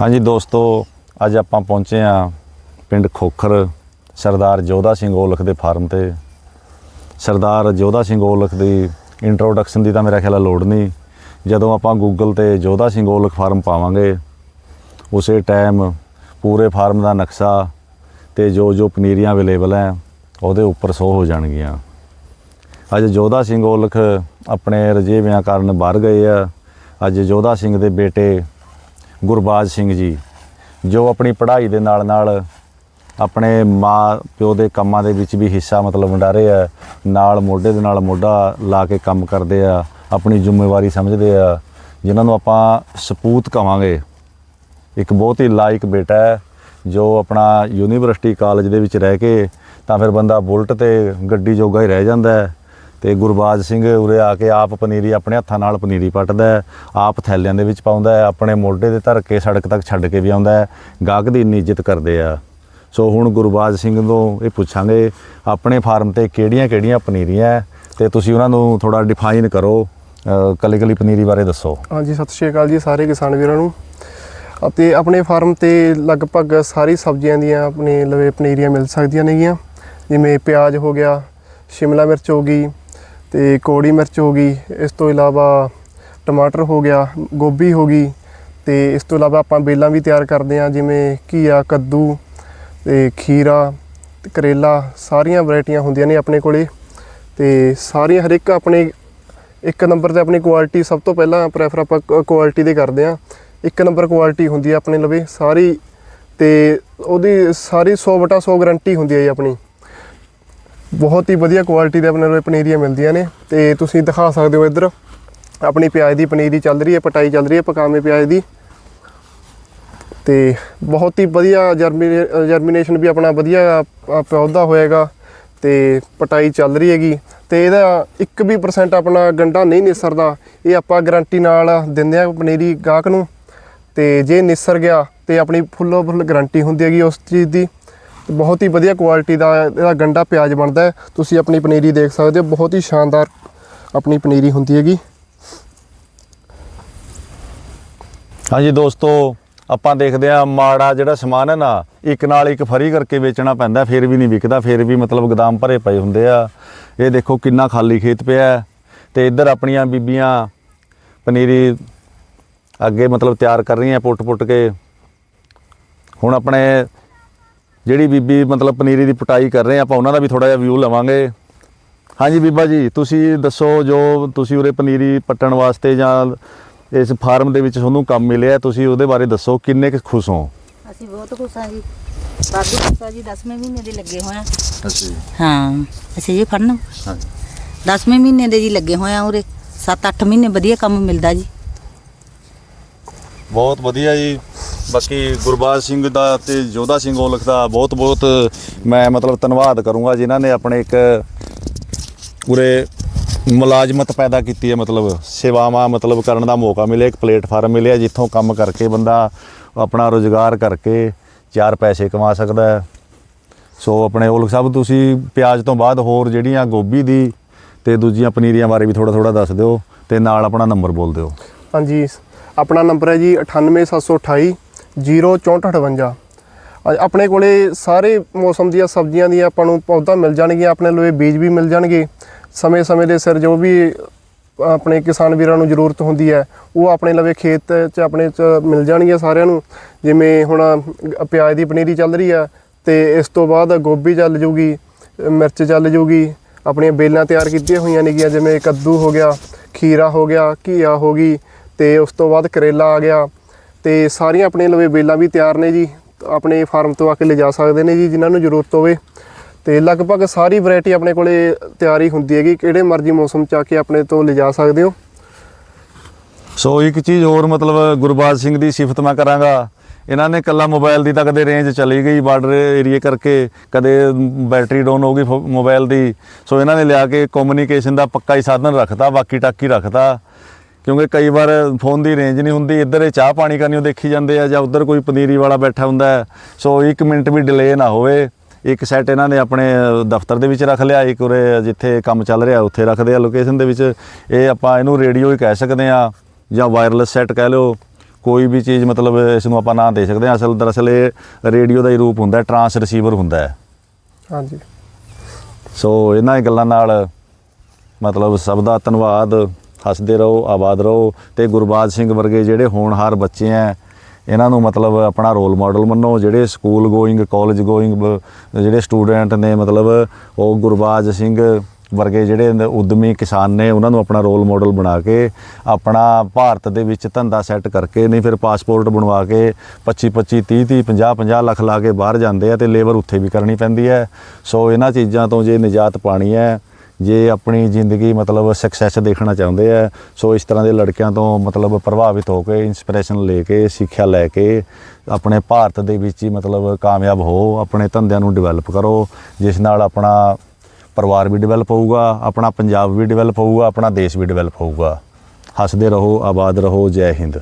ਹਾਂਜੀ ਦੋਸਤੋ, ਅੱਜ ਆਪਾਂ ਪਹੁੰਚੇ ਆ ਪਿੰਡ ਖੋਖਰ, ਸਰਦਾਰ ਜੋਧਾ ਸਿੰਘ ਔਲਖ ਦੇ ਫਾਰਮ ਤੇ। ਸਰਦਾਰ ਜੋਧਾ ਸਿੰਘ ਔਲਖ ਦੀ ਇੰਟਰੋਡਕਸ਼ਨ ਦੀ ਤਾਂ ਮੇਰਾ ਖਿਆਲ ਲੋੜ ਨਹੀਂ। ਜਦੋਂ ਆਪਾਂ ਗੂਗਲ ਤੇ ਜੋਧਾ ਸਿੰਘ ਔਲਖ ਫਾਰਮ ਪਾਵਾਂਗੇ, ਉਸੇ ਟਾਈਮ ਪੂਰੇ ਫਾਰਮ ਦਾ ਨਕਸ਼ਾ ਤੇ ਜੋ ਜੋ ਪਨੀਰੀਆਂ ਅਵੇਲੇਬਲ ਹੈ ਉਹਦੇ ਉੱਪਰ ਸ਼ੋ ਹੋ ਜਾਣਗੀਆਂ। ਅੱਜ ਜੋਧਾ ਸਿੰਘ ਔਲਖ ਆਪਣੇ ਰਜੇਵਿਆਂ ਕਾਰਨ ਬਾਹਰ ਗਏ ਆ। ਅੱਜ ਜੋਧਾ ਸਿੰਘ ਦੇ ਬੇਟੇ ਗੁਰਬਾਜ ਸਿੰਘ ਜੀ, ਜੋ ਆਪਣੀ ਪੜ੍ਹਾਈ ਦੇ ਨਾਲ ਨਾਲ ਆਪਣੇ ਮਾਂ ਪਿਓ ਦੇ ਕੰਮਾਂ ਦੇ ਵਿੱਚ ਵੀ ਹਿੱਸਾ ਮਤਲਬ ਵੰਡਾ ਰਹੇ ਆ, ਨਾਲ ਮੋਢੇ ਦੇ ਨਾਲ ਮੋਢਾ ਲਾ ਕੇ ਕੰਮ ਕਰਦੇ ਆ, ਆਪਣੀ ਜ਼ਿੰਮੇਵਾਰੀ ਸਮਝਦੇ ਆ, ਜਿਨ੍ਹਾਂ ਨੂੰ ਆਪਾਂ ਸਪੂਤ ਕਵਾਂਗੇ। ਇੱਕ ਬਹੁਤ ਹੀ ਲਾਇਕ ਬੇਟਾ ਹੈ, ਜੋ ਆਪਣਾ ਯੂਨੀਵਰਸਿਟੀ ਕਾਲਜ ਦੇ ਵਿੱਚ ਰਹਿ ਕੇ ਤਾਂ ਫਿਰ ਬੰਦਾ ਬੁਲਟ ਤੇ ਗੱਡੀ ਜੋਗਾ ਹੀ ਰਹਿ ਜਾਂਦਾ ਹੈ। ਤੇ ਗੁਰਬਾਜ ਸਿੰਘ ਉਰੇ ਆ ਕੇ ਆਪ ਪਨੀਰੀ ਆਪਣੇ ਹੱਥਾਂ ਨਾਲ ਪਨੀਰੀ ਪੱਟਦਾ ਹੈ, ਆਪ ਥੈਲਿਆਂ ਦੇ ਵਿੱਚ ਪਾਉਂਦਾ ਹੈ, ਆਪਣੇ ਮੋਢੇ ਤੇ ਧਰ ਕੇ ਸੜਕ ਤੱਕ ਛੱਡ ਕੇ ਵੀ ਆਉਂਦਾ ਹੈ, ਗਾਹਕ ਦੀ ਇੰਨੀ ਇੱਜ਼ਤ ਕਰਦੇ ਆ। ਸੋ ਹੁਣ ਗੁਰਬਾਜ ਸਿੰਘ ਤੋਂ ਇਹ ਪੁੱਛਾਂਗੇ, ਆਪਣੇ ਫਾਰਮ ਤੇ ਕਿਹੜੀਆਂ-ਕਿਹੜੀਆਂ ਪਨੀਰੀਆਂ ਹੈ, ਤੇ ਤੁਸੀਂ ਉਹਨਾਂ ਨੂੰ ਥੋੜਾ ਡਿਫਾਈਨ ਕਰੋ ਕੱਲੀ ਕੱਲੀ ਪਨੀਰੀ ਬਾਰੇ ਦੱਸੋ। ਹਾਂਜੀ, ਸਤਿ ਸ਼੍ਰੀ ਅਕਾਲ ਜੀ ਸਾਰੇ ਕਿਸਾਨ ਵੀਰਾਂ ਨੂੰ। ਅਤੇ ਆਪਣੇ ਫਾਰਮ ਤੇ ਲਗਭਗ ਸਾਰੀ ਸਬਜ਼ੀਆਂ ਦੀਆਂ ਆਪਣੇ ਲਵੇ ਪਨੀਰੀਆਂ ਮਿਲ ਸਕਦੀਆਂ ਨੇਗੀਆਂ, ਜਿਵੇਂ ਪਿਆਜ਼ ਹੋ ਗਿਆ, ਸ਼ਿਮਲਾ ਮਿਰਚ ਹੋ ਗਈ ਤੇ ਕੋੜੀ ਮਿਰਚ ਹੋ ਗਈ, ਇਸ ਤੋਂ ਇਲਾਵਾ ਟਮਾਟਰ ਹੋ ਗਿਆ, ਗੋਭੀ ਹੋ ਗਈ ਤੇ ਇਸ ਤੋਂ ਇਲਾਵਾ ਆਪਾਂ ਬੇਲਾਂ ਵੀ ਤਿਆਰ ਕਰਦੇ ਹਾਂ, ਜਿਵੇਂ ਘੀਆ, ਕੱਦੂ ਤੇ ਖੀਰਾ ਤੇ ਕਰੇਲਾ, ਸਾਰੀਆਂ ਵੈਰਾਈਟੀਆਂ ਹੁੰਦੀਆਂ ਨੇ ਆਪਣੇ ਕੋਲੇ ਤੇ ਸਾਰੀਆਂ ਹਰ ਇੱਕ ਆਪਣੇ ਇੱਕ ਨੰਬਰ ਤੇ ਆਪਣੀ ਕੁਆਲਿਟੀ ਸਭ ਤੋਂ ਪਹਿਲਾਂ ਪ੍ਰੈਫਰ ਆਪਾਂ ਕੁਆਲਿਟੀ ਦੇ ਕਰਦੇ ਆ ਇੱਕ ਨੰਬਰ ਕੁਆਲਿਟੀ ਹੁੰਦੀ ਆ ਆਪਣੇ ਲਵੇ, ਸਾਰੀ ਤੇ ਉਹਦੀ ਸਾਰੀ 100 ਬਟਾ 100 ਗਾਰੰਟੀ ਹੁੰਦੀ ਹੈ ਜੀ ਆਪਣੀ। ਬਹੁਤ ਹੀ ਵਧੀਆ ਕੁਆਲਿਟੀ ਦੇ ਆਪਣੇ ਲਵੇ ਪਨੀਰੀਆਂ ਮਿਲਦੀਆਂ ਨੇ ਤੇ ਤੁਸੀਂ ਦਿਖਾ ਸਕਦੇ ਹੋ ਇੱਧਰ। ਆਪਣੀ ਪਿਆਜ਼ ਦੀ ਪਨੀਰੀ ਚੱਲ ਰਹੀ ਹੈ ਪਟਾਈ ਚੱਲ ਰਹੀ ਹੈ ਪਕਾਵੇਂ ਪਿਆਜ਼ ਦੀ। ਤੇ ਬਹੁਤ ਹੀ ਵਧੀਆ ਜਰਮੀਨੇਸ਼ਨ ਵੀ ਆਪਣਾ ਵਧੀਆ ਅ, ਪੌਦਾ ਹੋਏਗਾ ਤੇ ਪਟਾਈ ਚੱਲ ਰਹੀ ਹੈਗੀ। ਤੇ ਇਹਦਾ 1 ਵੀ percent ਆਪਣਾ ਗੰਡਾ ਨਹੀਂ ਨਿਸਰਦਾ। ਇਹ ਆਪਾਂ ਗਾਰੰਟੀ ਨਾਲ ਦਿੰਦੇ ਆ ਪਨੀਰੀ ਗਾਹਕ ਨੂੰ। ਤੇ ਜੇ ਨਿਸਰ ਗਿਆ ਤੇ ਆਪਣੀ ਫੁੱਲੋ ਫੁੱਲ ਗਾਰੰਟੀ ਹੁੰਦੀ ਹੈਗੀ ਉਸ ਚੀਜ਼ ਦੀ। ਬਹੁਤ ਹੀ ਵਧੀਆ ਕੁਆਲਿਟੀ ਦਾ ਇਹਦਾ ਗੰਡਾ ਪਿਆਜ਼ ਬਣਦਾ ਹੈ। ਤੁਸੀਂ ਆਪਣੀ ਪਨੀਰੀ ਦੇਖ ਸਕਦੇ ਹੋ, ਬਹੁਤ ਹੀ ਸ਼ਾਨਦਾਰ ਆਪਣੀ ਪਨੀਰੀ ਹੁੰਦੀ ਹੈਗੀ। ਹਾਂਜੀ ਦੋਸਤੋ, ਆਪਾਂ ਦੇਖਦੇ ਆ ਮਾੜਾ ਜਿਹੜਾ ਸਮਾਨ ਹੈ ਨਾ, ਇੱਕ ਨਾਲ ਇੱਕ ਫਰੀ ਕਰਕੇ ਵੇਚਣਾ ਪੈਂਦਾ, ਫਿਰ ਵੀ ਨਹੀਂ ਵਿਕਦਾ, ਫਿਰ ਵੀ ਮਤਲਬ ਗਦਾਮ ਭਰੇ ਪਏ ਹੁੰਦੇ ਆ। ਇਹ ਦੇਖੋ ਕਿੰਨਾ ਖਾਲੀ ਖੇਤ ਪਿਆ ਹੈ। ਤੇ ਇੱਧਰ ਆਪਣੀਆਂ ਬੀਬੀਆਂ ਪਨੀਰੀ ਅੱਗੇ ਮਤਲਬ ਤਿਆਰ ਕਰ ਰਹੀਆਂ ਪੁੱਟ-ਪੁੱਟ ਕੇ। ਹੁਣ ਆਪਣੇ ਜਿਹੜੀ ਬੀਬੀ ਮਤਲਬ ਪਨੀਰੀ ਦੀ ਪਟਾਈ ਕਰ ਰਹੇ ਆ ਆਪਾਂ ਉਹਨਾਂ ਦਾ ਵੀ ਥੋੜਾ ਜਿਹਾ ਵਿਊ ਲਵਾਂਗੇ। ਹਾਂਜੀ ਬੀਬਾ ਜੀ ਤੁਸੀਂ ਦੱਸੋ ਜੋ ਤੁਸੀਂ ਉਰੇ ਪਨੀਰੀ ਪੱਟਣ ਵਾਸਤੇ ਜਾਂ ਇਸ ਫਾਰਮ ਦੇ ਵਿੱਚ ਤੁਹਾਨੂੰ ਕੰਮ ਮਿਲਿਆ ਤੁਸੀਂ ਉਹਦੇ ਬਾਰੇ ਦੱਸੋ ਕਿੰਨੇ ਕੁ ਖੁਸ਼ ਹੋ? ਅਸੀਂ ਬਹੁਤ ਖੁਸ਼ ਹਾਂ ਜੀ। ਸਾਡੀ ਖੁਸ਼ ਹਾਂ ਜੀ 10ਵੇਂ ਮਹੀਨੇ ਦੇ ਲੱਗੇ ਹੋਏ ਆ। ਅੱਛਾ ਹਾਂ ਅਸੀਂ ਜੀ ਫੜਨ। ਹਾਂਜੀ। 10ਵੇਂ ਮਹੀਨੇ ਦੇ ਜੀ ਲੱਗੇ ਹੋਏ ਆ ਉਰੇ। 7-8 ਮਹੀਨੇ ਵਧੀਆ ਕੰਮ ਮਿਲਦਾ ਜੀ। ਬਹੁਤ ਵਧੀਆ ਜੀ। ਬਾਕੀ ਗੁਰਬਾਜ ਸਿੰਘ ਦਾ ਤੇ ਜੋਧਾ ਸਿੰਘ ਔਲਖ ਦਾ ਬਹੁਤ ਬਹੁਤ ਮੈਂ ਮਤਲਬ ਧੰਨਵਾਦ ਕਰੂੰਗਾ ਜਿਨ੍ਹਾਂ ਨੇ ਆਪਣੇ ਇੱਕ ਪੂਰੇ ਮੁਲਾਜ਼ਮਤ ਪੈਦਾ ਕੀਤੀ ਹੈ, ਮਤਲਬ ਸੇਵਾਵਾਂ ਮਤਲਬ ਕਰਨ ਦਾ ਮੌਕਾ ਮਿਲਿਆ, ਇੱਕ ਪਲੇਟਫਾਰਮ ਮਿਲਿਆ ਜਿੱਥੋਂ ਕੰਮ ਕਰਕੇ ਬੰਦਾ ਆਪਣਾ ਰੋਜ਼ਗਾਰ ਕਰਕੇ ਚਾਰ ਪੈਸੇ ਕਮਾ ਸਕਦਾ ਹੈ। ਸੋ ਆਪਣੇ ਔਲਖ ਸਾਹਿਬ, ਤੁਸੀਂ ਪਿਆਜ਼ ਤੋਂ ਬਾਅਦ ਹੋਰ ਜਿਹੜੀਆਂ ਗੋਭੀ ਦੀ ਤੇ ਦੂਜੀਆਂ ਪਨੀਰੀਆਂ ਬਾਰੇ ਵੀ ਥੋੜਾ ਥੋੜਾ ਦੱਸ ਦਿਓ ਤੇ ਨਾਲ ਆਪਣਾ ਨੰਬਰ ਬੋਲ ਦਿਓ। ਹਾਂਜੀ, ਆਪਣਾ ਨੰਬਰ ਹੈ ਜੀ 98728 06458 ਅ- ਆਪਣੇ ਕੋਲੇ ਸਾਰੇ ਮੌਸਮ ਦੀਆਂ ਸਬਜ਼ੀਆਂ ਦੀਆਂ ਆਪਾਂ ਨੂੰ ਪੌਦਾ ਮਿਲ ਜਾਣਗੀਆਂ, ਆਪਣੇ ਲੋਏ ਬੀਜ ਵੀ ਮਿਲ ਜਾਣਗੇ। ਸਮੇਂ-ਸਮੇਂ ਦੇ ਸਿਰ ਜੋ ਵੀ ਆਪਣੇ ਕਿਸਾਨ ਵੀਰਾਂ ਨੂੰ ਜ਼ਰੂਰਤ ਹੁੰਦੀ ਹੈ, ਉਹ ਆਪਣੇ ਲਵੇ ਖੇਤ 'ਚ, ਆਪਣੇ 'ਚ ਮਿਲ ਜਾਣਗੀਆਂ ਸਾਰਿਆਂ ਨੂੰ। ਜਿਵੇਂ ਹੁਣ ਪਿਆਜ਼ ਦੀ ਪਨੀਰੀ ਚੱਲ ਰਹੀ ਆ ਤੇ ਇਸ ਤੋਂ ਬਾਅਦ ਗੋਭੀ ਚੱਲ ਜੂਗੀ, ਮਿਰਚ ਚੱਲ ਜੂਗੀ, ਆਪਣੀਆਂ ਬੇਲਾਂ ਤਿਆਰ ਕੀਤੀਆਂ ਹੋਈਆਂ ਨੇਗੀਆਂ, ਜਿਵੇਂ ਕੱਦੂ ਹੋ ਗਿਆ, ਖੀਰਾ ਹੋ ਗਿਆ, ਘੀਆ ਹੋ ਗਈ, ਤੇ ਉਸ ਤੋਂ ਬਾਅਦ ਕਰੇਲਾ ਆ ਗਿਆ। ਤੇ ਸਾਰੀਆਂ ਆਪਣੇ ਲਵੇ ਬੇਲਾਂ ਵੀ ਤਿਆਰ ਨੇ ਜੀ, ਆਪਣੇ ਫਾਰਮ ਤੋਂ ਆ ਕੇ ਲਿਜਾ ਸਕਦੇ ਨੇ ਜੀ, ਜਿਨ੍ਹਾਂ ਨੂੰ ਜ਼ਰੂਰਤ ਹੋਵੇ। ਤੇ ਲਗਭਗ ਸਾਰੀ ਵੈਰਾਈਟੀ ਆਪਣੇ ਕੋਲੇ ਤਿਆਰੀ ਹੁੰਦੀ ਹੈਗੀ, ਕਿਹੜੇ ਮਰਜ਼ੀ ਮੌਸਮ ਚ ਆ ਕੇ ਆਪਣੇ ਤੋਂ ਲਿਜਾ ਸਕਦੇ ਹੋ। ਸੋ ਇੱਕ ਚੀਜ਼ ਹੋਰ ਮਤਲਬ ਗੁਰਬਾਜ ਸਿੰਘ ਦੀ ਸਿਫਤ ਮੈਂ ਕਰਾਂਗਾ, ਇਹਨਾਂ ਨੇ ਕੱਲਾ ਮੋਬਾਈਲ ਦੀ ਤਾਂ ਕਦੇ ਰੇਂਜ ਚਲੀ ਗਈ ਬਾਰਡਰ ਏਰੀਏ ਕਰਕੇ, ਕਦੇ ਬੈਟਰੀ ਡਾਊਨ ਹੋ ਗਈ ਫੋ- ਮੋਬਾਈਲ ਦੀ। ਸੋ ਇਹਨਾਂ ਨੇ ਲਿਆ ਕੇ ਕਮਿਊਨੀਕੇਸ਼ਨ ਦਾ ਪੱਕਾ ਹੀ ਸਾਧਨ ਰੱਖਤਾ, ਬਾਕੀ ਟਾਕੀ ਰੱਖਤਾ। ਕਿਉਂਕਿ ਕਈ ਵਾਰ ਫੋਨ ਦੀ ਰੇਂਜ ਨਹੀਂ ਹੁੰਦੀ ਇੱਧਰ ਇਹ ਚਾਹ ਪਾਣੀ ਕਰਨੀ ਉਹ ਦੇਖੀ ਜਾਂਦੇ ਆ ਜਾਂ ਉੱਧਰ ਕੋਈ ਪਨੀਰੀ ਵਾਲਾ ਬੈਠਾ ਹੁੰਦਾ ਸੋ 1 ਮਿੰਟ ਵੀ ਡਿਲੇ ਨਾ ਹੋਵੇ। ਇੱਕ ਸੈੱਟ ਇਹਨਾਂ ਨੇ ਆਪਣੇ ਦਫ਼ਤਰ ਦੇ ਵਿੱਚ ਰੱਖ ਲਿਆ ਇੱਕ ਉਰੇ ਜਿੱਥੇ ਕੰਮ ਚੱਲ ਰਿਹਾ ਉੱਥੇ ਰੱਖਦੇ ਆ ਲੋਕੇਸ਼ਨ ਦੇ ਵਿੱਚ। ਇਹ ਆਪਾਂ ਇਹਨੂੰ ਰੇਡੀਓ ਹੀ ਕਹਿ ਸਕਦੇ ਆ ਜਾਂ ਵਾਇਰਲੈਸ ਸੈੱਟ ਕਹਿ ਲਓ। ਕੋਈ ਵੀ ਚੀਜ਼ ਮਤਲਬ ਇਸ ਨੂੰ ਆਪਾਂ ਨਾਂ ਦੇ ਸਕਦੇ ਹਾਂ। ਅਸਲ ਦਰਅਸਲ ਇਹ ਰੇਡੀਓ ਦਾ ਹੀ ਰੂਪ ਹੁੰਦਾ ਹੈ ਟਰਾਂਸ ਰਿਸੀਵਰ ਹੁੰਦਾ ਹੈ। ਹਾਂਜੀ। ਸੋ ਇਹਨਾਂ ਗੱਲਾਂ ਨਾਲ ਮਤਲਬ ਸਭ ਦਾ ਧੰਨਵਾਦ। ਹੱਸਦੇ ਰਹੋ, ਆਬਾਦ ਰਹੋ ਤੇ ਗੁਰਬਾਜ ਸਿੰਘ ਵਰਗੇ ਜਿਹੜੇ ਹੋਣਹਾਰ ਬੱਚੇ ਆ ਇਹਨਾਂ ਨੂੰ ਮਤਲਬ ਆਪਣਾ ਰੋਲ ਮਾਡਲ ਮੰਨੋ, ਜਿਹੜੇ ਸਕੂਲ ਗੋਇੰਗ ਕਾਲਜ ਗੋਇੰਗ ਜਿਹੜੇ ਸਟੂਡੈਂਟ ਨੇ ਮਤਲਬ ਉਹ ਗੁਰਬਾਜ ਸਿੰਘ ਵਰਗੇ ਜਿਹੜੇ ਨ- ਉਦਮੀ ਕਿਸਾਨ ਨੇ, ਉਹਨਾਂ ਨੂੰ ਆਪਣਾ ਰੋਲ ਮਾਡਲ ਬਣਾ ਕੇ, ਆਪਣਾ ਭਾਰਤ ਦੇ ਵਿੱਚ ਧੰਦਾ ਸੈੱਟ ਕਰਕੇ, ਨਹੀਂ ਫਿਰ ਪਾਸਪੋਰਟ ਬਣਵਾ ਕੇ 25 25 30 30 50 50 ਲੱਖ ਲਾ ਕੇ ਬਾਹਰ ਜਾਂਦੇ ਆ ਤੇ ਲੇਬਰ ਉੱਥੇ ਵੀ ਕਰਨੀ ਪੈਂਦੀ ਹੈ ਸੋ ਇਹਨਾਂ ਚੀਜ਼ਾਂ ਤੋਂ ਜੇ ਨਿਜਾਤ ਪਾਣੀ ਹੈ ਜੇ ਆਪਣੀ ਜ਼ਿੰਦਗੀ ਮਤਲਬ ਸਕਸੈਸ ਦੇਖਣਾ ਚਾਹੁੰਦੇ ਆ, ਸੋ ਇਸ ਤਰ੍ਹਾਂ ਦੇ ਲੜਕਿਆਂ ਤੋਂ ਮਤਲਬ ਪ੍ਰਭਾਵਿਤ ਹੋ ਕੇ ਇਨਸਪੀਰੇਸ਼ਨ ਲੈ ਕੇ, ਸਿੱਖਿਆ ਲੈ ਕੇ ਆਪਣੇ ਭਾਰਤ ਦੇ ਵਿੱਚ ਹੀ ਮਤਲਬ ਕਾਮਯਾਬ ਹੋ, ਆਪਣੇ ਧੰਦਿਆਂ ਨੂੰ ਡਿਵੈਲਪ ਕਰੋ, ਜਿਸ ਨਾਲ ਆਪਣਾ ਪਰਿਵਾਰ ਵੀ ਡਿਵੈਲਪ ਹੋਊਗਾ, ਆਪਣਾ ਪੰਜਾਬ ਵੀ ਡਿਵੈਲਪ ਹੋਊਗਾ, ਆਪਣਾ ਦੇਸ਼ ਵੀ ਡਿਵੈਲਪ ਹੋਊਗਾ। ਹੱਸਦੇ ਰਹੋ, ਆਬਾਦ ਰਹੋ, ਜੈ ਹਿੰਦ।